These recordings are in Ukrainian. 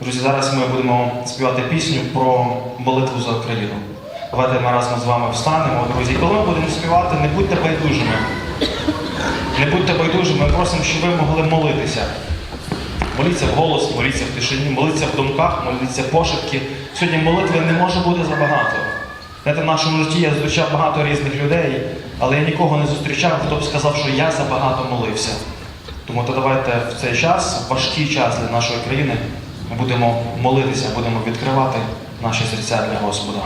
Друзі, зараз ми будемо співати пісню про молитву за Україну. Давайте ми разом з вами встанемо, друзі. Коли ми будемо співати, не будьте байдужими. Не будьте байдужими, ми просимо, щоб ви могли молитися. Моліться в голос, моліться в тишині, моліться в думках, моліться пошепки. Сьогодні молитви не може бути забагато. Знаєте, в нашому житті я зустрічав багато різних людей, але я нікого не зустрічав, хто б сказав, що я забагато молився. Тому то давайте в цей час, в важкий час для нашої країни, ми будемо молитися, будемо відкривати наші серця для Господа.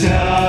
Наші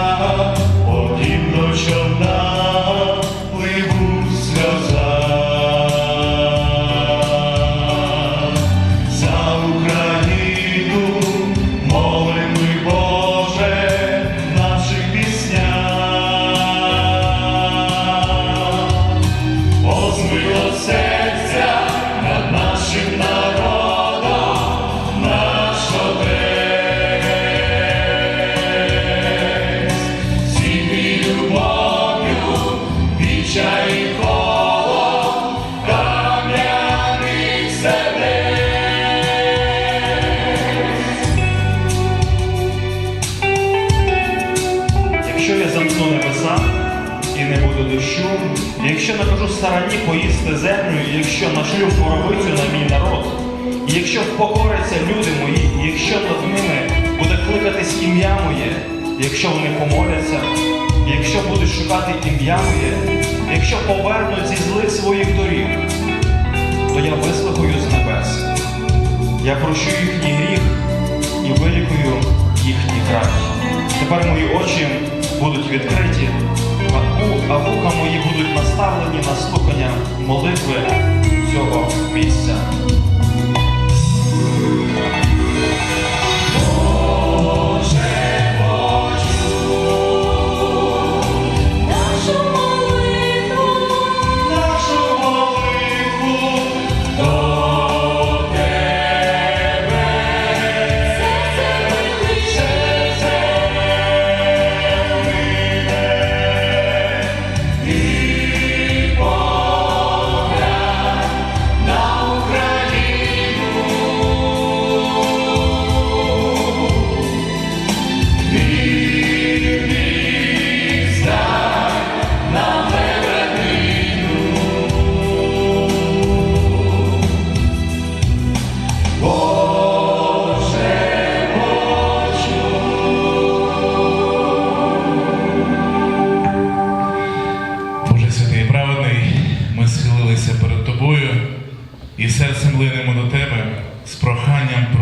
сарані поїсти землю, і якщо нашлю боровицю на мій народ, і якщо впокоряться люди мої, і якщо над ними буде кликатись ім'я моє, якщо вони помоляться, і якщо будуть шукати ім'я моє, якщо повернуть зі злих своїх доріг, то я вислухаю з небес. Я прощу їхній гріх і вилікую їхній край. Тепер мої очі будуть відкриті, а, вуха мої будуть наставлені на слухання молитви цього місця.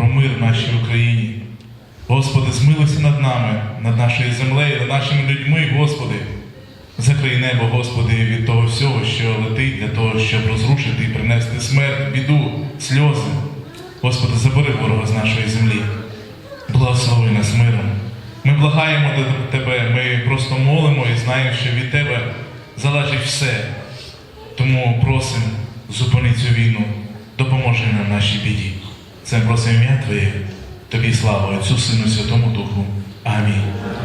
Про мир нашій Україні. Господи, змилуйся над нами, над нашою землею, над нашими людьми, Господи. Закрий небо, Господи, від того всього, що летить для того, щоб розрушити і принести смерть, біду, сльози. Господи, забери ворога з нашої землі. Благослови нас миром. Ми благаємо до Тебе, ми просто молимо і знаємо, що від Тебе залежить все. Тому просимо, зупини цю війну, допоможи нам нашій біді. Це просимо ім'я Твоє, Тобі слава Отцю, Сину, Святому Духу. Амінь.